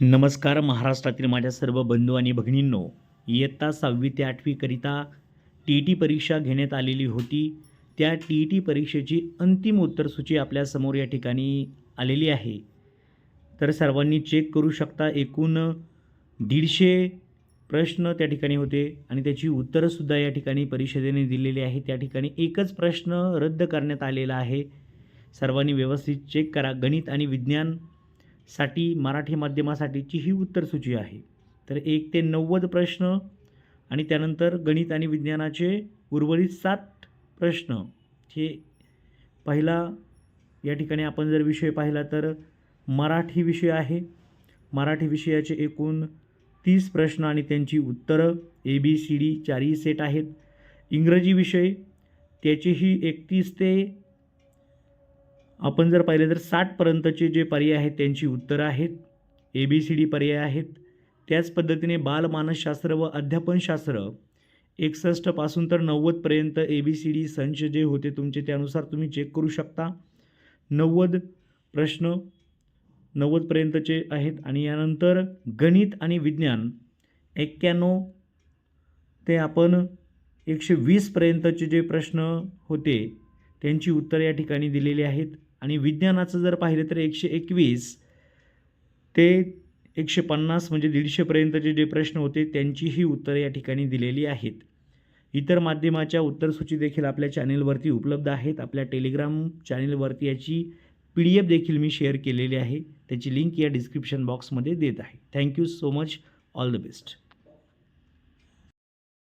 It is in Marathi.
नमस्कार महाराष्ट्रातील माझ्या सर्व बंधू आणि भगिनींनो इयत्ता सहावी ते आठवीकरिता टी ई टी परीक्षा घेण्यात आलेली होती. त्या टी ई टी परीक्षेची अंतिम उत्तरसूची आपल्यासमोर या ठिकाणी आलेली आहे. तर सर्वांनी चेक करू शकता एकूण दीडशे प्रश्न त्या ठिकाणी होते आणि त्याची उत्तरंसुद्धा या ठिकाणी परिषदेने दिलेली आहे. त्या ठिकाणी एकच प्रश्न रद्द करण्यात आलेला आहे. सर्वांनी व्यवस्थित चेक करा. गणित आणि विज्ञान साठी मराठी माध्यमासाठीची ही उत्तरसूची आहे. तर एक ते नव्वद प्रश्न आणि त्यानंतर गणित आणि विज्ञानाचे उर्वरित सात प्रश्न. हे पहिला या ठिकाणी आपण जर विषय पाहिला तर मराठी विषय आहे. मराठी विषयाचे एकूण तीस प्रश्न आणि त्यांची उत्तरं ए बी सी डी चारही सेट आहेत. इंग्रजी विषय त्याचेही एकतीस ते आपण जर पाहिले तर साठपर्यंतचे जे पर्याय आहेत त्यांची उत्तरं आहेत. ए बी सी डी पर्याय आहेत. त्याच पद्धतीने बालमानसशास्त्र व अध्यापनशास्त्र एकसष्टपासून तर नव्वदपर्यंत ए बी सी डी संच जे होते तुमचे त्यानुसार तुम्ही चेक करू शकता. नव्वद प्रश्न नव्वदपर्यंतचे आहेत आणि यानंतर गणित आणि विज्ञान एक्क्याण्णव ते आपण एकशे वीसपर्यंतचे जे प्रश्न होते त्यांची उत्तरं या ठिकाणी दिलेली आहेत. आणि विज्ञानाचं जर पाहिलं तर एकशे एकवीस ते एकशे पन्नास म्हणजे दीडशेपर्यंतचे जे प्रश्न होते त्यांचीही उत्तरं या ठिकाणी दिलेली आहेत. इतर माध्यमाच्या उत्तरसूची देखील आपल्या चॅनेलवरती उपलब्ध आहेत. आपल्या टेलिग्राम चॅनेलवरती याची पी डी एफ देखील मी शेअर केलेली आहे. त्याची लिंक या डिस्क्रिप्शन बॉक्समध्ये देत आहे. Thank you so much. All the best.